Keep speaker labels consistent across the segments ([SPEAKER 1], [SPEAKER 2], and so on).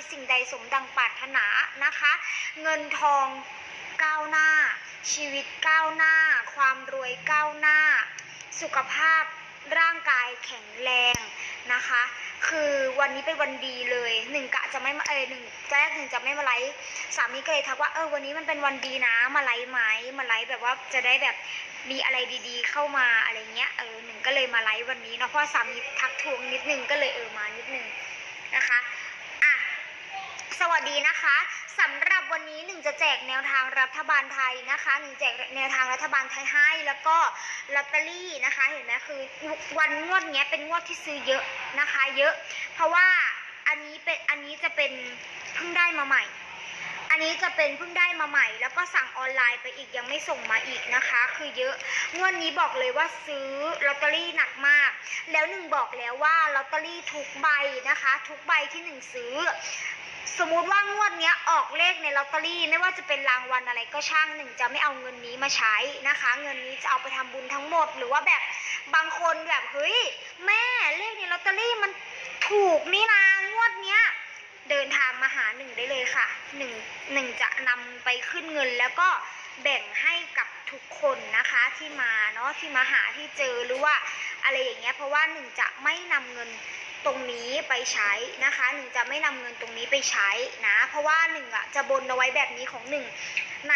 [SPEAKER 1] คิดสิ่งใดสมดังปรารถนานะคะ เงินทองก้าวหน้า ชีวิตก้าวหน้า ความรวยก้าวหน้า สุขภาพร่างกายแข็งแรงนะคะ คือวันนี้เป็นวันดีเลยหนึ่งกะจะไม่เออหนึ่งแรกหนึ่งจะไม่มาไลฟ์สามีก็เลยทักว่าเออวันนี้มันเป็นวันดีนะมาไลฟ์ไหมมาไลฟ์แบบว่าจะได้แบบมีอะไรดีๆ เข้ามาอะไรเงี้ยเออหนึ่งก็เลยมาไลฟ์วันนี้เนาะเพราะสามีทักทวงนิดนึงก็เลยเออมานิดนึงนะคะ สวัสดีนะคะสำหรับวันนี้หนึ่งจะแจกแนวทางรัฐบาลไทยนะคะหนึ่งแจกแนวทางรัฐบาลไทยให้แล้วก็ลอตเตอรี่นะคะ เห็นไหมคือวันงวดเนี้ยเป็นงวดที่ซื้อเยอะนะคะ เยอะ เพราะว่าอันนี้เป็นอันนี้จะเป็นเพิ่งได้มาใหม่ อันนี้จะเป็นเพิ่งได้มาใหม่ แล้วก็สั่งออนไลน์ไปอีกยังไม่ส่งมาอีกนะคะ คือเยอะงวดนี้บอกเลยว่าซื้อลอตเตอรี่หนักมาก แล้วหนึ่งบอกแล้วว่าลอตเตอรี่ทุกใบนะคะ ทุกใบที่หนึ่งซื้อ สมมุติว่างวดเนี้ยออกเลขในลอตเตอรี่ไม่ว่าจะเป็นรางวัลอะไรก็ช่างหนึ่งจะไม่เอาเงินนี้มาใช้นะคะ เงินนี้จะเอาไปทำบุญทั้งหมด หรือว่าแบบบางคนแบบเฮ้ยแม่เลขในลอตเตอรี่มันถูกนี่นางวดเนี้ยเดินทางมาหาหนึ่งได้เลยค่ะหนึ่งหนึ่งจะนำไปขึ้นเงินแล้วก็แบ่งให้กับทุกคนนะคะที่มาเนาะที่มาหาที่เจอหรือว่าอะไรอย่างเงี้ยเพราะว่าหนึ่งจะไม่นำเงิน ตรงนี้ไปใช้นะคะหนึ่งจะไม่นำเงินตรงนี้ไปใช้นะเพราะว่าหนึ่งอะจะบนเอาไว้แบบนี้ของหนึ่งใน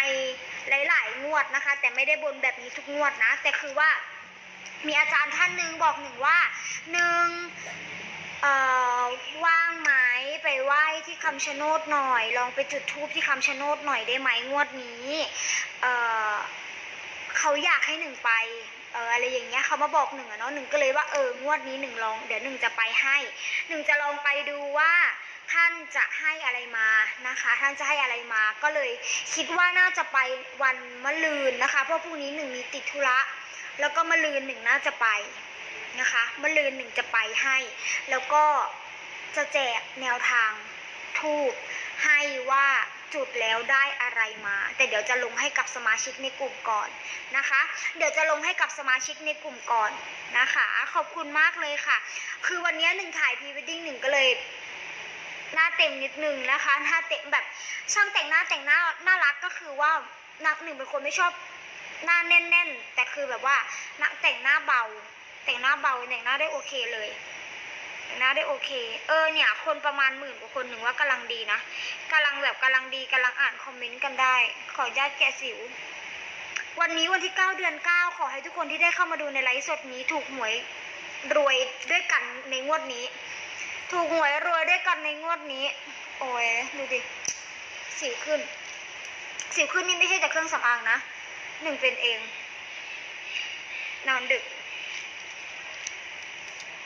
[SPEAKER 1] หลาย ๆ งวดนะคะ แต่ไม่ได้บนแบบนี้ทุกงวดนะ แต่คือว่ามีอาจารย์ท่านหนึ่งบอกหนึ่งว่าหนึ่งว่างไหมไปไหว้ที่คำชะโนดหน่อย ลองไปจุดธูปที่คำชะโนดหน่อยได้ไหมงวดนี้ เขาอยากให้หนึ่งไปเอออะไรอย่างเงี้ยเขามาบอกหนึ่งอะเนาะหนึ่งก็เลยว่าเอองวดนี้หนึ่งลองเดี๋ยวหนึ่งจะไปให้หนึ่งจะลองไปดูว่าท่านจะให้อะไรมานะคะ ท่านจะให้อะไรมาก็เลยคิดว่าน่าจะไปวันมะรืนนะคะ เพราะพรุ่งนี้หนึ่งมีติดธุระแล้วก็มะรืนหนึ่งน่าจะไปนะคะมะลืนหนึ่งจะไปให้ แล้วก็จะแจกแนวทางทูบให้ว่า จุดแล้วได้อะไรมา แต่เดี๋ยวจะลงให้กับสมาชิกในกลุ่มก่อนนะคะ เดี๋ยวจะลงให้กับสมาชิกในกลุ่มก่อนนะคะ ขอบคุณมากเลยค่ะ คือวันนี้หนึ่งถ่ายพรีเวดดิ้งหนึ่งก็เลยหน้าเต็มนิดนึงนะคะหน้าเต็มแบบช่างแต่งหน้าแต่งหน้าน่ารักก็คือว่านักหนึ่งเป็นคนไม่ชอบหน้าแน่น ๆ แต่คือแบบว่านักแต่งหน้าเบา แต่งหน้าเบาแต่งหน้าได้โอเคเลย น้าได้โอเค เออเนี่ย คนประมาณหมื่นกว่าคนหนึ่งว่ากำลังดีนะกำลังแบบกำลังดีกำลังอ่านคอมเมนต์กันได้ ขอญาตแกะสิว วันนี้วันที่ 9 เดือน 9 ขอให้ทุกคนที่ได้เข้ามาดูในไลฟ์สดนี้ถูกหวยรวยด้วยกันในงวดนี้ ถูกหวยรวยด้วยกันในงวดนี้ โอ้ยดูดิ สิวขึ้น สิวขึ้นนี่ไม่ใช่จากเครื่องสำอางนะหนึ่งเป็นเอง นอนดึก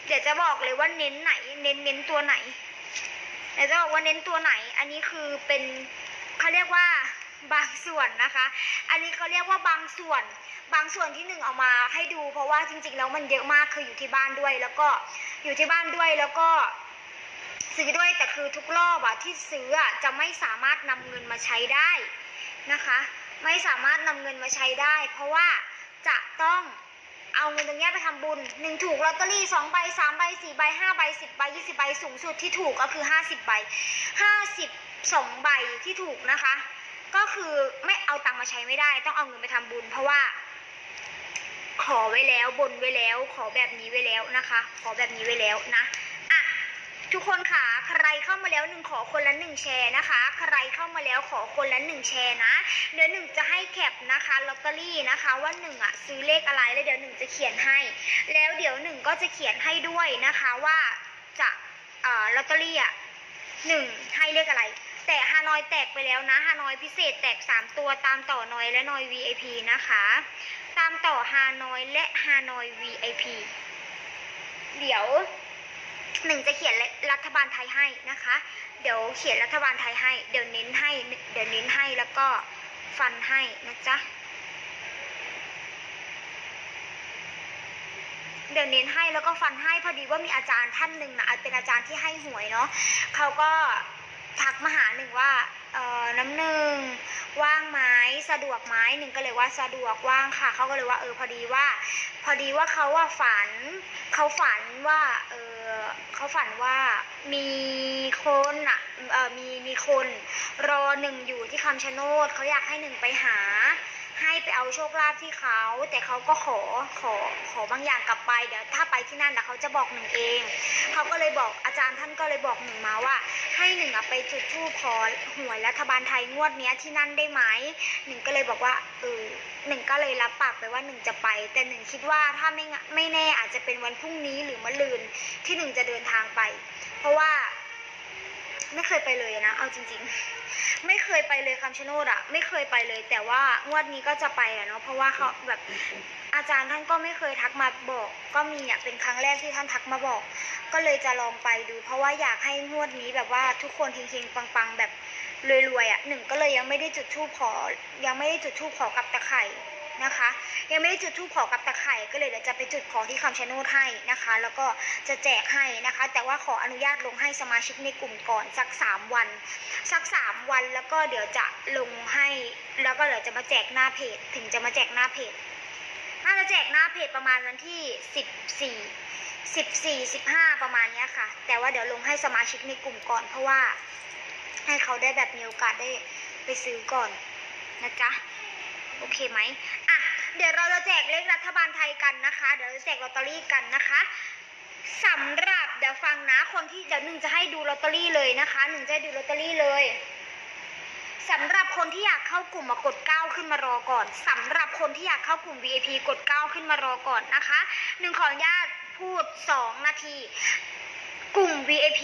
[SPEAKER 1] เดี๋ยวจะบอกเลยว่าเน้นไหน เน้นเน้นตัวไหนเดี๋ยวจะบอกว่าเน้นตัวไหน อันนี้คือเป็นเขาเรียกว่าบางส่วนนะคะ อันนี้เขาเรียกว่าบางส่วน บางส่วนที่หนึ่งเอามาให้ดู เพราะว่าจริงๆแล้วมันเยอะมากคืออยู่ที่บ้านด้วย แล้วก็อยู่ที่บ้านด้วยแล้วก็ซื้อด้วยแต่คือทุกรอบอะที่ซื้ออะจะไม่สามารถนำเงินมาใช้ได้นะคะ ไม่สามารถนำเงินมาใช้ได้ เพราะว่าจะต้อง เอาเงินตรงนี้ไปทำบุญหนึ่งถูกลอตเตอรี่สองใบสามใบสี่ใบห้าใบสิบใบยี่สิบใบสูงสุดที่ถูกก็คือห้าสิบใบห้าสิบสองใบที่ถูกนะคะ ก็คือไม่เอาตังค์มาใช้ไม่ได้ ต้องเอาเงินไปทำบุญ เพราะว่า ขอไว้แล้วบนไว้แล้ว ขอแบบนี้ไว้แล้วนะคะ ขอแบบนี้ไว้แล้วนะอะทุกคนค่ะ ใครเข้ามาแล้วหนึ่งขอคนละหนึ่งแชร์นะคะ ใครเข้ามาแล้วขอคนละหนึ่งแชร์นะเดี๋ยวหนึ่งจะให้แคปนะคะลอตเตอรี่นะคะว่าหนึ่งอะซื้อเลขอะไรแล้วเดี๋ยวหนึ่งจะเขียนให้ แล้วเดี๋ยวหนึ่งก็จะเขียนให้ด้วยนะคะว่าจะเอ่อลอตเตอรี่อะหนึ่งให้เลขอะไร แต่ฮานอยแตกไปแล้วนะฮานอยพิเศษแตกสามตัวตามต่อนอยและนอย VIP นะคะ ตามต่อฮานอยและฮานอย VIP เดี๋ยว หนึ่งจะเขียนรัฐบาลไทยให้นะคะ เดี๋ยวเขียนรัฐบาลไทยให้ เดี๋ยวเน้นให้ เดี๋ยวเน้นให้แล้วก็ฟันให้นะจ๊ะ เดี๋ยวเน้นให้แล้วก็ฟันให้พอดีว่ามีอาจารย์ท่านหนึ่งนะเป็นอาจารย์ที่ให้หวยเนาะเขาก็ทักมาหาหนึ่งว่า เออน้ำหนึ่ง ว่างไหมสะดวกไหมหนึ่งก็เลยว่าสะดวกว่างค่ะเขาก็เลยว่าเออพอดีว่า พอดีว่าเขาว่าฝันเขาฝันว่าเออเขาฝันว่ามีคนอะเออมีมีคนรอหนึ่งอยู่ที่คำชะโนดเขาอยากให้หนึ่งไปหา ให้ไปเอาโชคลาภที่เขา แต่เขาก็ขอขอขอบางอย่างกลับไปเดี๋ยวถ้าไปที่นั่นนะเขาจะบอกหนึ่งเองเขาก็เลยบอกอาจารย์ท่านก็เลยบอกหนึ่งมาว่า ให้หนึ่งอะไปจุดธูปขอหวยรัฐบาลไทยงวดเนี้ยที่นั่นได้ไหมหนึ่งก็เลยบอกว่าเออหนึ่งก็เลยรับปากไปว่าหนึ่งจะไป แต่หนึ่งคิดว่าถ้าไม่ไม่แน่อาจจะเป็นวันพรุ่งนี้หรือมะรืนที่หนึ่งจะเดินทางไป เพราะว่า ไม่เคยไปเลยนะ เอาจริง ๆ ไม่เคยไปเลยคำชะโนดอะไม่เคยไปเลย แต่ว่างวดนี้ก็จะไปอะเนาะเพราะว่าเขาแบบอาจารย์ท่านก็ไม่เคยทักมาบอก ก็มีอะเป็นครั้งแรกที่ท่านทักมาบอก ก็เลยจะลองไปดู เพราะว่าอยากให้งวดนี้แบบว่าทุกคนเฮงๆปังๆ แบบรวยๆอะหนึ่งก็เลยยังไม่ได้จุดธูปขอ ยังไม่ได้จุดธูปขอกับตะไคร่ นะคะ ยังไม่ได้จุดธูปขอกับตะไคร่ก็เลยเดี๋ยวจะไปจุดขอที่คำชะโนดให้นะคะ แล้วก็จะแจกให้นะคะ แต่ว่าขออนุญาตลงให้สมาชิกในกลุ่มก่อนสักสามวัน สักสามวันแล้วก็เดี๋ยวจะลงให้ แล้วก็เดี๋ยวจะมาแจกหน้าเพจ ถึงจะมาแจกหน้าเพจน่าจะแจกหน้าเพจประมาณวันที่สิบสี่สิบสี่สิบห้าประมาณนี้ค่ะ แต่ว่าเดี๋ยวลงให้สมาชิกในกลุ่มก่อน เพราะว่าให้เขาได้แบบมีโอกาสได้ไปซื้อก่อนนะจ๊ะ โอเคไหม เดี๋ยวเราจะแจกเลขรัฐบาลไทยกันนะคะ เดี๋ยวเราจะแจกลอตเตอรี่กันนะคะสำหรับเดี๋ยวฟังนะคนที่เดี๋ยวหนึ่งจะให้ดูลอตเตอรี่เลยนะคะหนึ่งจะดูลอตเตอรี่เลยสำหรับคนที่อยากเข้ากลุ่มมากดเก้าขึ้นมารอก่อนสำหรับคนที่อยากเข้ากลุ่ม VIP กดเก้าขึ้นมารอก่อนนะคะหนึ่งขออนุญาตพูดสองนาที กลุ่ม VIP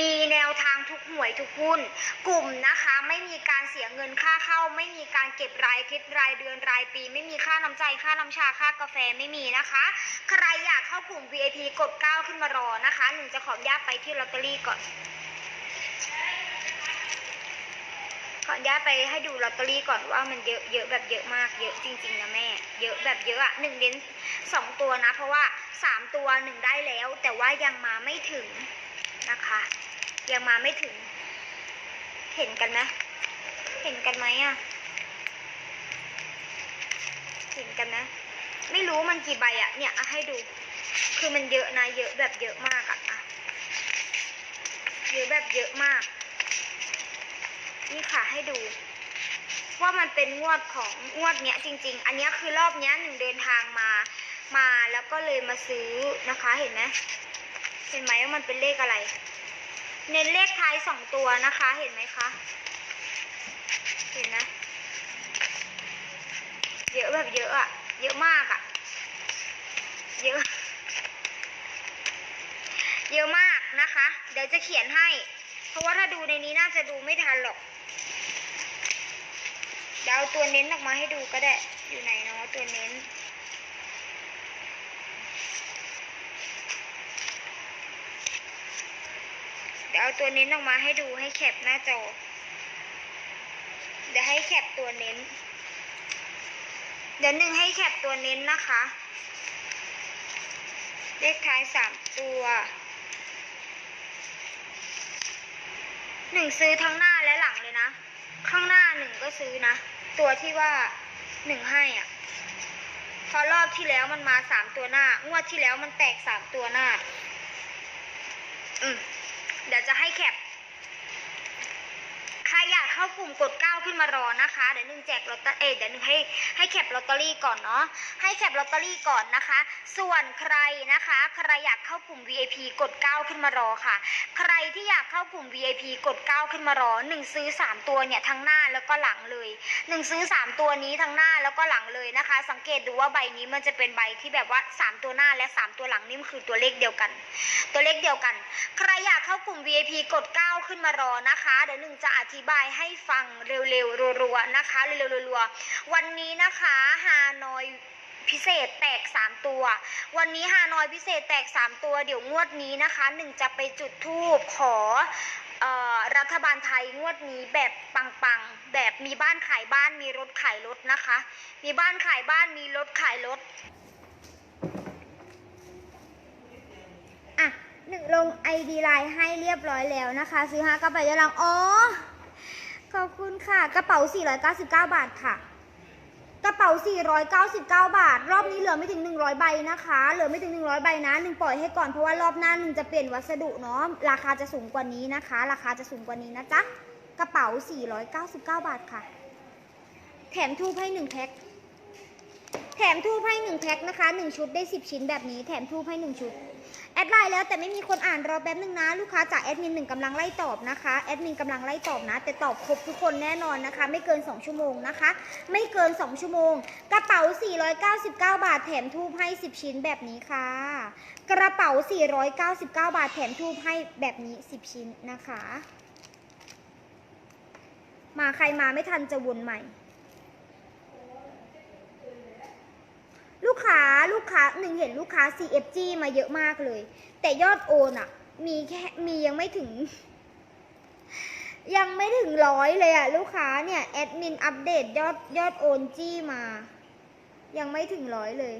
[SPEAKER 1] มีแนวทางทุกหวยทุกหุ้น กลุ่มนะคะไม่มีการเสียเงินค่าเข้า ไม่มีการเก็บรายทิศรายเดือนรายปี ไม่มีค่าน้ำใจค่าน้ำชาค่ากาแฟไม่มีนะคะ ใครอยากเข้ากลุ่ม VIP กด 9 ขึ้นมารอนะคะหนึ่งจะขออนุญาตไปที่ลอตเตอรี่ก่อน ขออนุญาไปให้ดูลอตเตอรี่ก่อนว่ามันเยอะเยอะแบบเยอะมากเยอะจริงๆนะแม่ เยอะแบบเยอะอะหนึ่งเน้นสองตัวนะ เพราะว่าสามตัวหนึ่งได้แล้ว แต่ว่ายังมาไม่ถึงนะคะ ยังมาไม่ถึง เห็นกันไหมเห็นกันไหมอะเห็นกันไหมไม่รู้มันกี่ใบอะเนี่ยอะให้ดู คือมันเยอะนะเยอะแบบเยอะมากอะอะเยอะแบบเยอะมาก นี่ค่ะให้ดู ว่ามันเป็นงวดของงวดเนี้ยจริง ๆ อันนี้คือรอบเนี้ยหนึ่งเดินทางมา มาแล้วก็เลยมาซื้อนะคะเห็นไหมเห็นไหมว่ามันเป็นเลขอะไร เน้นเลขท้ายสองตัวนะคะ เห็นไหมคะเห็นไหมเยอะแบบเยอะอะเยอะมากอะเยอะเยอะมากนะคะ เดี๋ยวจะเขียนให้ เพราะว่าถ้าดูในนี้น่าจะดูไม่ทันหรอก เดี๋ยวเอาตัวเน้นออกมาให้ดูก็ได้ อยู่ไหนเนาะตัวเน้น เดี๋ยวเอาตัวเน้นออกมาให้ดูให้แคปหน้าจอ เดี๋ยวให้แคปตัวเน้น เดี๋ยวหนึ่งให้แคปตัวเน้นนะคะ เลขท้ายสามตัวหนึ่งซื้อทั้งหน้าและหลังเลยนะ ข้างหน้าหนึ่งก็ซื้อนะ ตัวที่ว่าหนึ่งให้อะพอรอบที่แล้วมันมาสามตัวหน้างวดที่แล้วมันแตกสามตัวหน้า อืมเดี๋ยวจะให้แคปใครอยากเข้ากลุ่มกดเก้า ขึ้นมารอนะคะ เดี๋ยวหนึ่งแจกลอตเตอรี่เดี๋ยวหนึ่งให้ให้แคปลอตเตอรี่ก่อนเนาะ ให้แคปลอตเตอรี่ก่อนนะคะ ส่วนใครนะคะ ใครอยากเข้ากลุ่ม VIP กดเก้าขึ้นมารอค่ะ ใครที่อยากเข้ากลุ่ม VIP กดเก้าขึ้นมารอหนึ่งซื้อสามตัวเนี่ยทั้งหน้าแล้วก็หลังเลยหนึ่งซื้อสามตัวนี้ทั้งหน้าแล้วก็หลังเลยนะคะ สังเกตดูว่าใบนี้มันจะเป็นใบที่แบบว่าสามตัวหน้าและสามตัวหลังนี่มันคือตัวเลขเดียวกัน ตัวเลขเดียวกัน ใครอยากเข้ากลุ่ม VIP กด 9 ขึ้นมารอนะคะ เดี๋ยวหนึ่งจะอธิบายให้ฟังเร็วๆรัวๆนะคะเร็วๆรัวๆวันนี้นะคะฮานอยพิเศษแตก 3 ตัว วันนี้ฮานอยพิเศษแตก 3 ตัว เดี๋ยวงวดนี้นะคะหนึ่งจะไปจุดธูปขอออรัฐบาลไทยงวดนี้แบบปังๆ แบบมีบ้านขายบ้านมีรถขายรถนะคะ มีบ้านขายบ้านมีรถขายรถ อะหนึ่งลง ID ไลน์ให้เรียบร้อยแล้วนะคะ ซื้อห้าก็ไปยังอ๋อ ขอบคุณค่ะ กระเป๋า 499 บาทค่ะ กระเป๋า 499 บาท รอบนี้เหลือไม่ถึง 100 ใบนะคะ เหลือไม่ถึง 100 ใบนะหนึ่งปล่อยให้ก่อนเพราะว่ารอบหน้าหนึ่งจะเปลี่ยนวัสดุเนาะ ราคาจะสูงกว่านี้นะคะ ราคาจะสูงกว่านี้นะจ๊ะ กระเป๋า 499 บาทค่ะ แถมทูบให้1แพ็ค แถมทูบให้1แพ็คนะคะ 1 ชุดได้ 10 ชิ้นแบบนี้ แถมทูบให้1ชุด แอดไลน์แล้วแต่ไม่มีคนอ่านรอแป๊บนึงนะลูกค้าจากแอดมินหนึ่งกำลังไล่ตอบนะคะแอดมินกำลังไล่ตอบนะ แต่ตอบครบทุกคนแน่นอนนะคะ ไม่เกิน 2 ชั่วโมงนะคะ ไม่เกิน 2 ชั่วโมง กระเป๋า 499 บาทแถมทูบให้ 10 ชิ้นแบบนี้ค่ะ กระเป๋า 499 บาทแถมทูบให้แบบนี้ 10 ชิ้นนะคะ มาใครมาไม่ทันจะวนใหม่ ลูกค้าลูกค้าหนึ่งเห็นลูกค้า CFG มาเยอะมากเลย แต่ยอดโอนอะมีแค่มียังไม่ถึง ยังไม่ถึงร้อยเลยอะลูกค้าเนี่ยแอดมินอัปเดตยอดยอดโอนจี้มา ยังไม่ถึงร้อยเลย